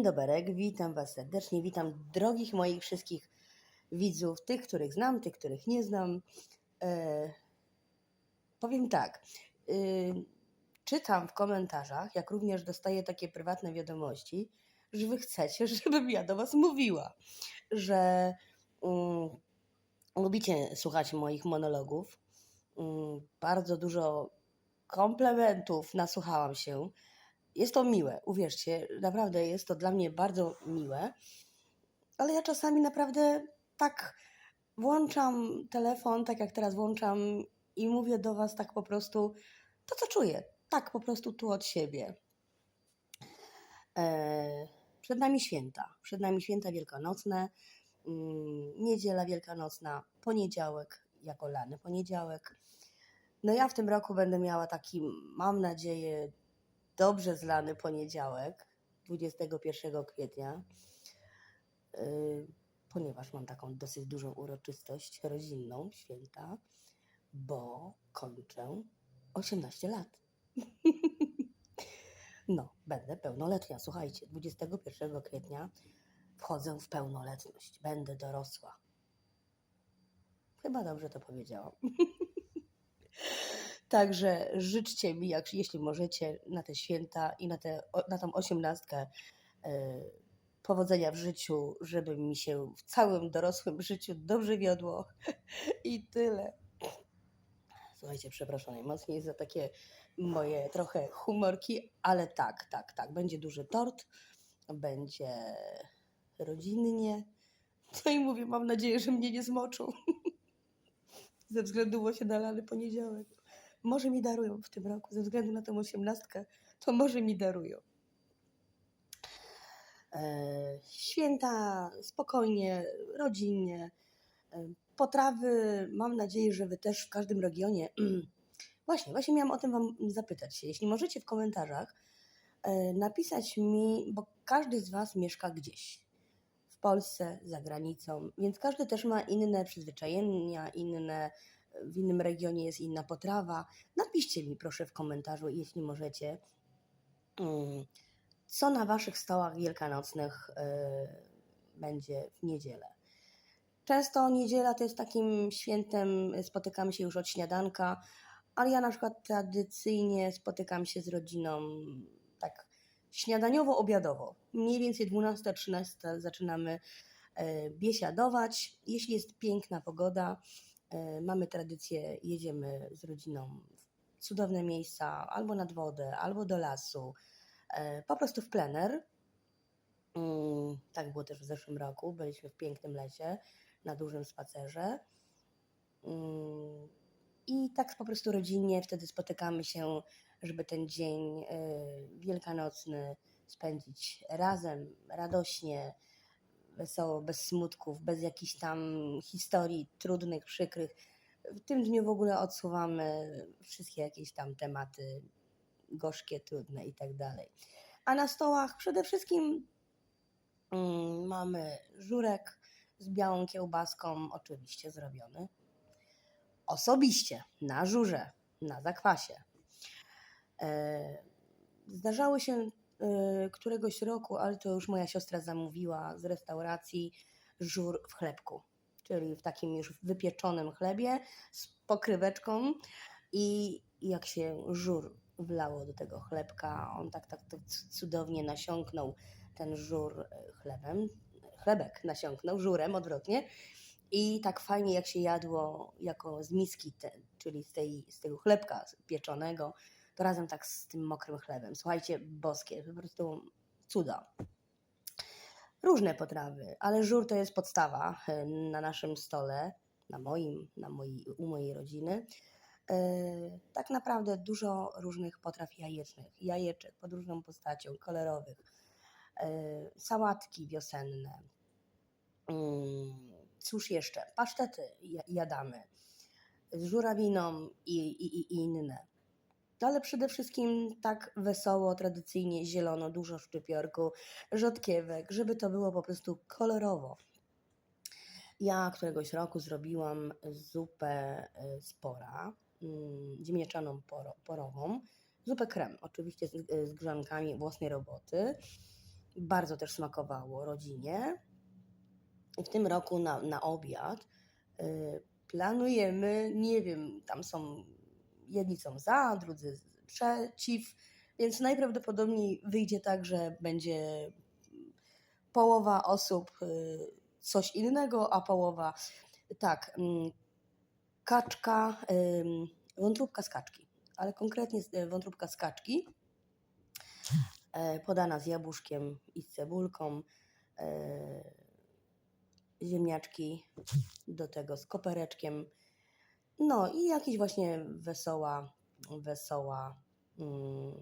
Dzień doberek, witam Was serdecznie, witam drogich moich wszystkich widzów, tych, których znam, tych, których nie znam. E, powiem tak, y, czytam w komentarzach, jak również dostaję takie prywatne wiadomości, że Wy chcecie, żebym ja do Was mówiła, że mm, lubicie słuchać moich monologów. Mm, bardzo dużo komplementów nasłuchałam się. Jest to miłe, uwierzcie, naprawdę jest to dla mnie bardzo miłe, ale ja czasami naprawdę tak włączam telefon, tak jak teraz włączam i mówię do Was tak po prostu to, co czuję, tak po prostu tu od siebie. E, przed nami święta, przed nami święta wielkanocne, mm, niedziela wielkanocna, poniedziałek jako lany poniedziałek. No ja w tym roku będę miała taki, mam nadzieję, dobrze zlany poniedziałek, 21 kwietnia, yy, ponieważ mam taką dosyć dużą uroczystość rodzinną, święta, bo kończę 18 lat. No, będę pełnoletnia. Słuchajcie, 21 kwietnia wchodzę w pełnoletność. Będę dorosła. Chyba dobrze to powiedziałam. Także życzcie mi, jak, jeśli możecie, na te święta i na, te, na tą osiemnastkę e, powodzenia w życiu, żeby mi się w całym dorosłym życiu dobrze wiodło i tyle. Słuchajcie, przepraszam najmocniej za takie moje trochę humorki, ale tak, tak, tak. Będzie duży tort, będzie rodzinnie. No i mówię, mam nadzieję, że mnie nie zmoczył. Ze względu właśnie na lany poniedziałek. Może mi darują w tym roku, ze względu na tą osiemnastkę, to może mi darują. E, święta spokojnie, rodzinnie. E, potrawy, mam nadzieję, że Wy też w każdym regionie. Właśnie, właśnie miałam o tym Wam zapytać się. Jeśli możecie w komentarzach e, napisać mi, bo każdy z Was mieszka gdzieś. W Polsce, za granicą, więc każdy też ma inne przyzwyczajenia, inne w innym regionie jest inna potrawa. Napiszcie mi proszę w komentarzu, jeśli możecie, mm, co na Waszych stołach wielkanocnych e, będzie w niedzielę. Często niedziela to jest takim świętem, spotykamy się już od śniadanka, ale ja na przykład tradycyjnie spotykam się z rodziną tak śniadaniowo-obiadowo. Mniej więcej 12-13 zaczynamy e, biesiadować. Jeśli jest piękna pogoda, mamy tradycję, jedziemy z rodziną w cudowne miejsca, albo nad wodę, albo do lasu, e, po prostu w plener. Mm, tak było też w zeszłym roku. Byliśmy w pięknym lesie, na dużym spacerze. Mm, I tak po prostu rodzinnie wtedy spotykamy się, żeby ten dzień e, wielkanocny spędzić razem, radośnie, wesoło, bez smutków, bez jakichś tam historii trudnych, przykrych. W tym dniu w ogóle odsuwamy wszystkie jakieś tam tematy gorzkie, trudne i tak dalej. A na stołach przede wszystkim mm, mamy żurek z białą kiełbaską, oczywiście zrobiony osobiście, na żurze, na zakwasie. E, zdarzały się któregoś roku, ale to już moja siostra zamówiła z restauracji żur w chlebku, czyli w takim już wypieczonym chlebie z pokryweczką. I jak się żur wlało do tego chlebka, on tak, tak, tak cudownie nasiąknął ten żur y, chlebem, chlebek nasiąknął żurem odwrotnie. I tak fajnie jak się jadło jako z miski, te, czyli z, tej, z tego chlebka pieczonego, razem tak z tym mokrym chlebem. Słuchajcie, boskie, po prostu cuda. Różne potrawy, ale żur to jest podstawa e, na naszym stole, na moim, na mojej, u mojej rodziny. E, tak naprawdę dużo różnych potraw jajecznych, jajeczek pod różną postacią, kolorowych, e, sałatki wiosenne. Mm, cóż jeszcze? Pasztety jadamy z żurawiną i, i, i inne ale przede wszystkim tak wesoło, tradycyjnie, zielono, dużo szczypiorku, rzodkiewek, żeby to było po prostu kolorowo. Ja któregoś roku zrobiłam zupę y, z pora, mm, ziemniaczaną porową, zupę krem, oczywiście z, z grzankami własnej roboty. Bardzo też smakowało rodzinie. I w tym roku na, na obiad y, planujemy, nie wiem, tam są, jedni są za, drudzy przeciw, więc najprawdopodobniej wyjdzie tak, że będzie połowa osób y, coś innego, a połowa tak, mm, kaczka, wątróbka z kaczki, ale konkretnie y, wątróbka z kaczki, e, podana z jabłuszkiem i z cebulką, e, ziemniaczki do tego z kopereczkiem, no i jakiś właśnie wesoła, wesoła mm,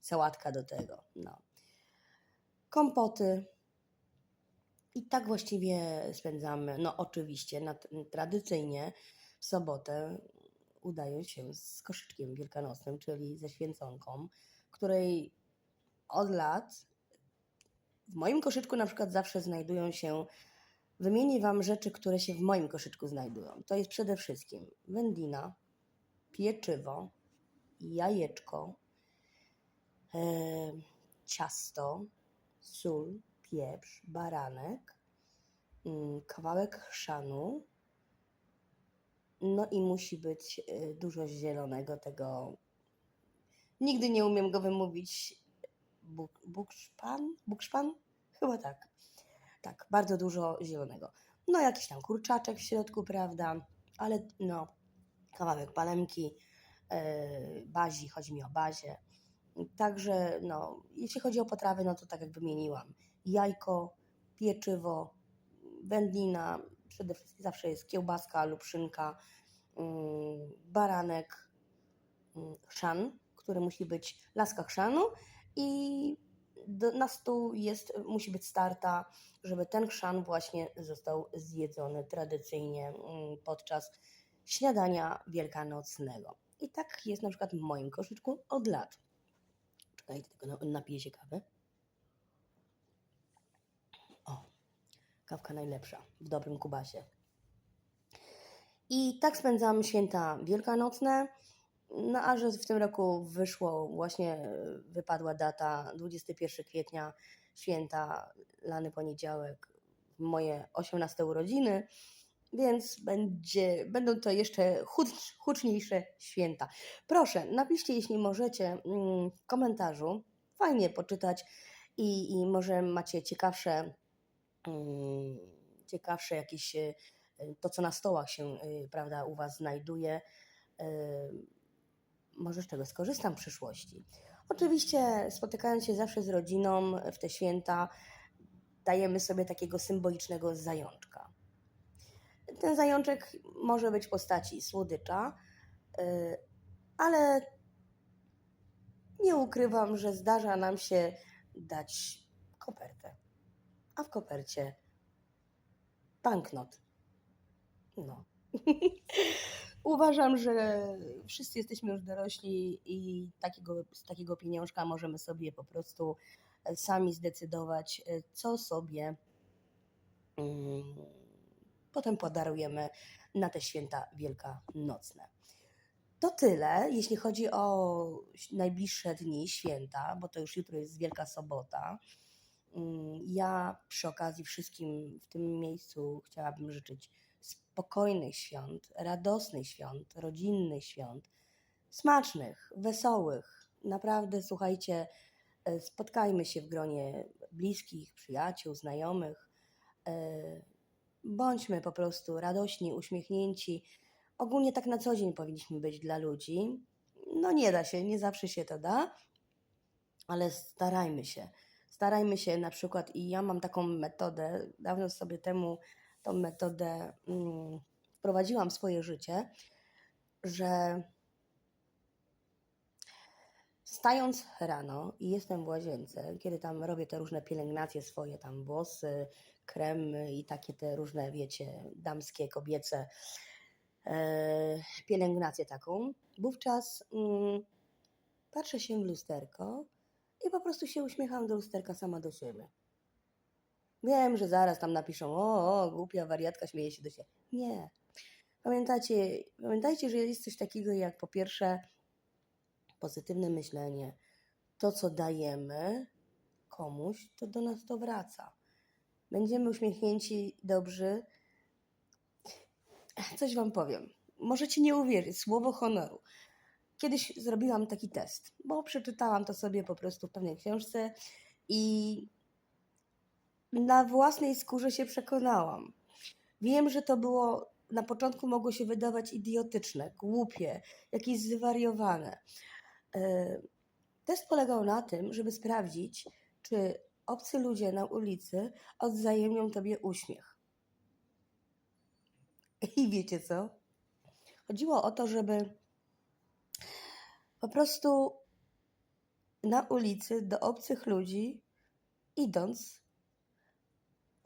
sałatka do tego, no. Kompoty, i tak właściwie spędzamy. No oczywiście, na, tradycyjnie w sobotę udają się z koszyczkiem wielkanocnym, czyli ze święconką, której od lat w moim koszyczku na przykład zawsze znajdują się, wymienię Wam rzeczy, które się w moim koszyczku znajdują. To jest przede wszystkim wędlina, pieczywo, jajeczko, e, ciasto, sól, pieprz, baranek, mm, kawałek chrzanu, no i musi być y, dużo zielonego tego. Nigdy nie umiem go wymówić. Buk, bukszpan? Bukszpan? Chyba tak. Tak, bardzo dużo zielonego. No jakiś tam kurczaczek w środku, prawda? Ale no, kawałek palemki, yy, bazi, chodzi mi o bazie. Także no, jeśli chodzi o potrawy, no to tak jak wymieniłam, jajko, pieczywo, wędlina, przede wszystkim zawsze jest kiełbaska lub szynka, mm, baranek, mm, chrzan, który musi być laska chrzanu i na stół jest, musi być starta, żeby ten chrzan właśnie został zjedzony tradycyjnie mm, podczas śniadania wielkanocnego. I tak jest na przykład w moim koszyczku od lat. Czekajcie, tylko na- napiję się kawy. O, kawka najlepsza, w dobrym kubasie. I tak spędzam święta wielkanocne. No a że w tym roku wyszło, właśnie wypadła data 21 kwietnia, święta, lany poniedziałek, moje 18 urodziny, więc będzie, będą to jeszcze hucz, huczniejsze święta. Proszę, napiszcie, jeśli możecie, mm, w komentarzu. Fajnie poczytać i, i może macie ciekawsze, mm, ciekawsze jakieś e, to, co na stołach się, y, prawda, u Was znajduje. Może z czego skorzystam w przyszłości. Oczywiście, spotykając się zawsze z rodziną w te święta, dajemy sobie takiego symbolicznego zajączka. Ten zajączek może być w postaci słodycza, y, ale nie ukrywam, że zdarza nam się dać kopertę. A w kopercie banknot. No. Uważam, że wszyscy jesteśmy już dorośli i takiego, z takiego pieniążka możemy sobie po prostu e, sami zdecydować, e, co sobie mm, potem podarujemy na te święta wielkanocne. To tyle, jeśli chodzi o najbliższe dni święta, bo to już jutro jest Wielka Sobota. Mm, Ja przy okazji wszystkim w tym miejscu chciałabym życzyć spokojnych świąt, radosnych świąt, rodzinnych świąt, smacznych, wesołych. Naprawdę, słuchajcie, e, spotkajmy się w gronie bliskich, przyjaciół, znajomych. e, Bądźmy po prostu radośni, uśmiechnięci. Ogólnie tak na co dzień powinniśmy być dla ludzi. No nie da się, nie zawsze się to da, ale starajmy się. Starajmy się na przykład, i ja mam taką metodę, dawno sobie temu tą metodę mm, wprowadziłam w swoje życie, że wstając rano i jestem w łazience, kiedy tam robię te różne pielęgnacje swoje, tam włosy, kremy i takie te różne, wiecie, damskie, kobiece, e, pielęgnację taką, wówczas mm, patrzę się w lusterko i po prostu się uśmiecham do lusterka sama do siebie. Wiem, że zaraz tam napiszą, o, o głupia wariatka, śmieje się do siebie. Nie. Pamiętajcie, pamiętajcie, że jest coś takiego jak po pierwsze pozytywne myślenie. To, co dajemy komuś, to do nas to wraca. Będziemy uśmiechnięci, dobrzy. Coś wam powiem. Możecie nie uwierzyć, słowo honoru. Kiedyś zrobiłam taki test, bo przeczytałam to sobie po prostu w pewnej książce i na własnej skórze się przekonałam. Wiem, że to było na początku mogło się wydawać idiotyczne, głupie, jakieś zwariowane. E, Test polegał na tym, żeby sprawdzić, czy obcy ludzie na ulicy odwzajemnią tobie uśmiech. I wiecie co? Chodziło o to, żeby po prostu na ulicy do obcych ludzi idąc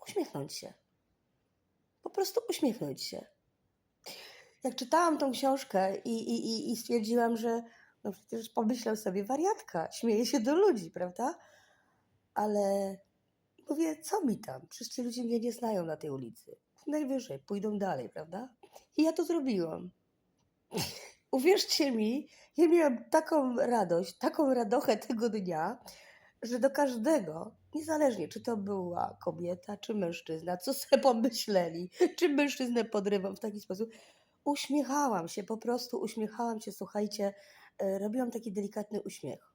uśmiechnąć się. Po prostu uśmiechnąć się. Jak czytałam tą książkę i, i, i- stwierdziłam, że no przecież pomyślał sobie wariatka, śmieje się do ludzi, prawda? Ale mówię, co mi tam? Przecież ci ludzie mnie nie znają na tej ulicy. Najwyżej pójdą dalej, prawda? I ja to zrobiłam. Uwierzcie mi, ja miałam taką radość, taką radochę tego dnia, że do każdego, niezależnie czy to była kobieta, czy mężczyzna, co sobie pomyśleli, czy mężczyznę podrywam w taki sposób, uśmiechałam się, po prostu uśmiechałam się, słuchajcie, e, robiłam taki delikatny uśmiech.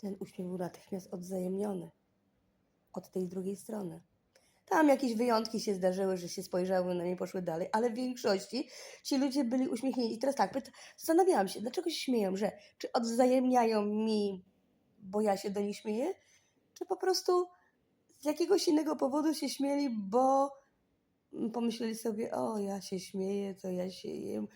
Ten uśmiech był natychmiast odwzajemniony od tej drugiej strony. Tam jakieś wyjątki się zdarzyły, że się spojrzały na mnie poszły dalej, ale w większości ci ludzie byli uśmiechnięci. I teraz tak, zastanawiałam się, dlaczego się śmieją, że czy odwzajemniają mi, bo ja się do nich śmieję, czy po prostu z jakiegoś innego powodu się śmieli, bo pomyśleli sobie, o, ja się śmieję, to ja się jem.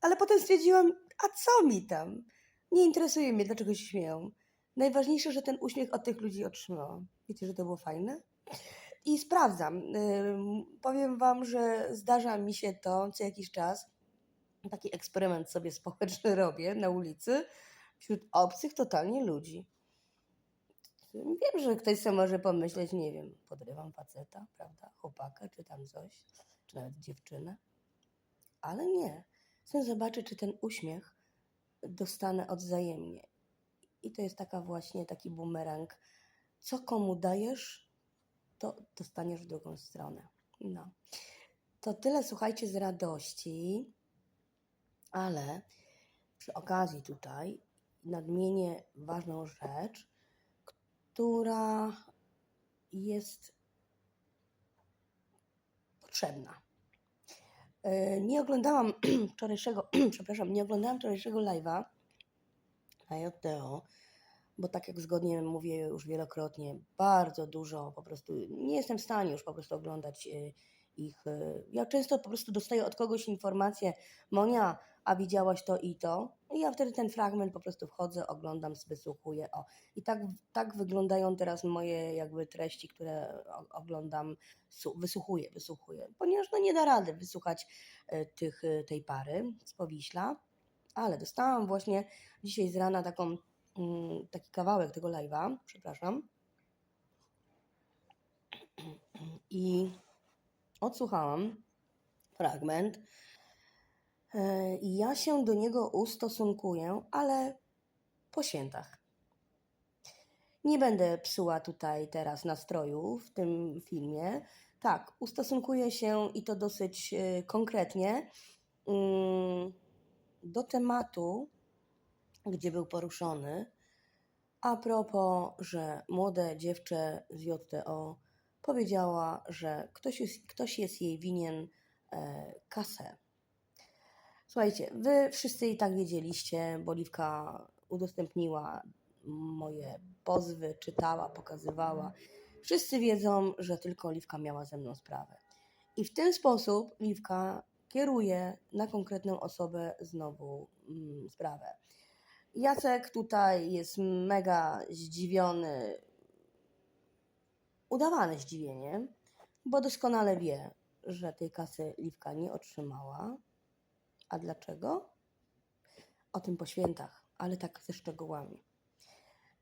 Ale potem stwierdziłam, a co mi tam? Nie interesuje mnie, dlaczego się śmieją. Najważniejsze, że ten uśmiech od tych ludzi otrzymałam. Wiecie, że to było fajne? I sprawdzam. Powiem Wam, że zdarza mi się to co jakiś czas. Taki eksperyment sobie społeczny robię na ulicy wśród obcych totalnie ludzi. Wiem, że ktoś sobie może pomyśleć, nie wiem, podrywam faceta, prawda, chłopaka, czy tam coś, czy nawet dziewczynę. Ale nie. Chcę zobaczyć, czy ten uśmiech dostanę odwzajemnie. I to jest taka właśnie taki bumerang. Co komu dajesz, to dostaniesz w drugą stronę. No. To tyle, słuchajcie, z radości, ale przy okazji tutaj nadmienię ważną rzecz, która jest potrzebna. E, Nie oglądałam wczorajszego, przepraszam, nie oglądałam wczorajszego live'a na JTO, bo tak jak zgodnie mówię już wielokrotnie, bardzo dużo po prostu nie jestem w stanie już po prostu oglądać e, ich. e, Ja często po prostu dostaję od kogoś informację, Monia, a widziałaś to i to? I ja wtedy ten fragment po prostu wchodzę, oglądam, wysłuchuję. O. I tak, tak wyglądają teraz moje jakby treści, które oglądam, wysłuchuję, wysłuchuję, ponieważ no nie da rady wysłuchać e, tych, e, tej pary z Powiśla, ale dostałam właśnie dzisiaj z rana taką, mm, taki kawałek tego live'a, przepraszam, i odsłuchałam fragment ja się do niego ustosunkuję, ale po świętach. Nie będę psuła tutaj teraz nastroju w tym filmie. Tak, ustosunkuję się i to dosyć e, konkretnie mm, do tematu, gdzie był poruszony. A propos, że młode dziewczę z JTO powiedziała, że ktoś jest, ktoś jest jej winien e, kasę. Słuchajcie, wy wszyscy i tak wiedzieliście, bo Liwka udostępniła moje pozwy, czytała, pokazywała. Wszyscy wiedzą, że tylko Liwka miała ze mną sprawę. I w ten sposób Liwka kieruje na konkretną osobę znowu mm, sprawę. Jacek tutaj jest mega zdziwiony, udawane zdziwienie, bo doskonale wie, że tej kasy Liwka nie otrzymała. A dlaczego? O tym po świętach, ale tak ze szczegółami.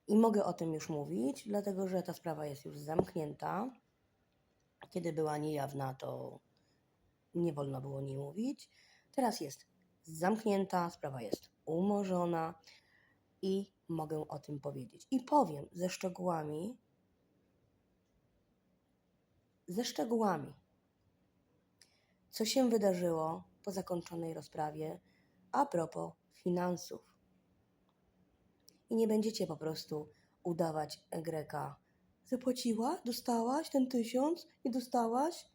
I mogę o tym już mówić, dlatego że ta sprawa jest już zamknięta. Kiedy była niejawna, to nie wolno było o niej mówić. Teraz jest zamknięta, sprawa jest umorzona i mogę o tym powiedzieć. I powiem ze szczegółami, ze szczegółami, co się wydarzyło po zakończonej rozprawie a propos finansów. I nie będziecie po prostu udawać Greka. Zapłaciła? Dostałaś ten tysiąc? Nie dostałaś?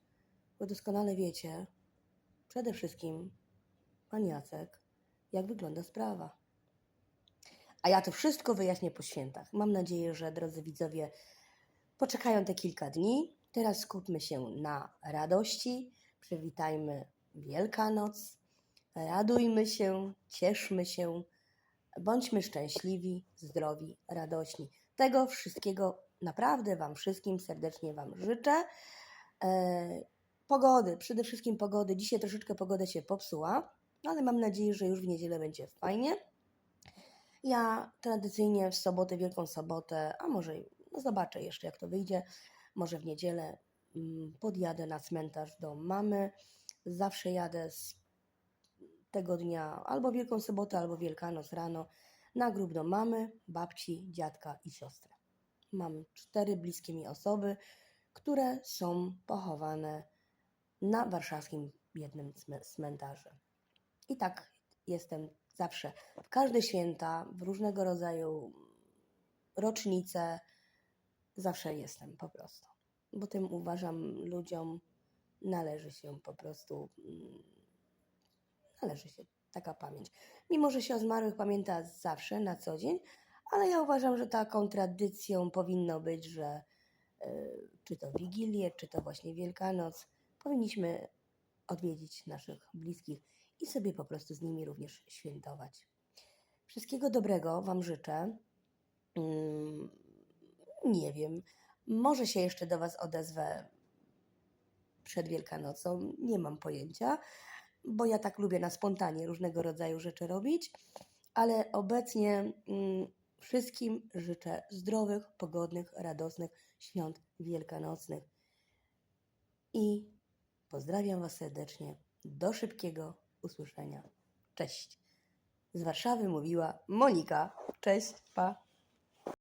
Bo doskonale wiecie, przede wszystkim pan Jacek, jak wygląda sprawa. A ja to wszystko wyjaśnię po świętach. Mam nadzieję, że drodzy widzowie poczekają te kilka dni. Teraz skupmy się na radości. Przywitajmy Wielkanoc. Radujmy się, cieszmy się. Bądźmy szczęśliwi, zdrowi, radośni. Tego wszystkiego naprawdę Wam wszystkim serdecznie Wam życzę. E, pogody, przede wszystkim pogody. Dzisiaj troszeczkę pogoda się popsuła, ale mam nadzieję, że już w niedzielę będzie fajnie. Ja tradycyjnie w sobotę, Wielką Sobotę, a może no zobaczę jeszcze jak to wyjdzie, może w niedzielę mm, podjadę na cmentarz do mamy. Zawsze jadę z tego dnia albo Wielką Sobotę, albo Wielkanoc rano na grób do mamy, babci, dziadka i siostry. Mam cztery bliskie mi osoby, które są pochowane na warszawskim jednym cme- cmentarzu. I tak jestem zawsze. W każde święta, w różnego rodzaju rocznice, zawsze jestem po prostu. Bo tym uważam, ludziom należy się po prostu, mm, należy się taka pamięć. Mimo, że się o zmarłych pamięta zawsze, na co dzień, ale ja uważam, że taką tradycją powinno być, że y, czy to Wigilię, czy to właśnie Wielkanoc, powinniśmy odwiedzić naszych bliskich i sobie po prostu z nimi również świętować. Wszystkiego dobrego Wam życzę. Mm, Nie wiem, może się jeszcze do Was odezwę przed Wielkanocą, nie mam pojęcia, bo ja tak lubię na spontanie różnego rodzaju rzeczy robić, ale obecnie mm, wszystkim życzę zdrowych, pogodnych, radosnych świąt wielkanocnych i pozdrawiam Was serdecznie. Do szybkiego usłyszenia. Cześć. Z Warszawy mówiła Monika. Cześć, pa.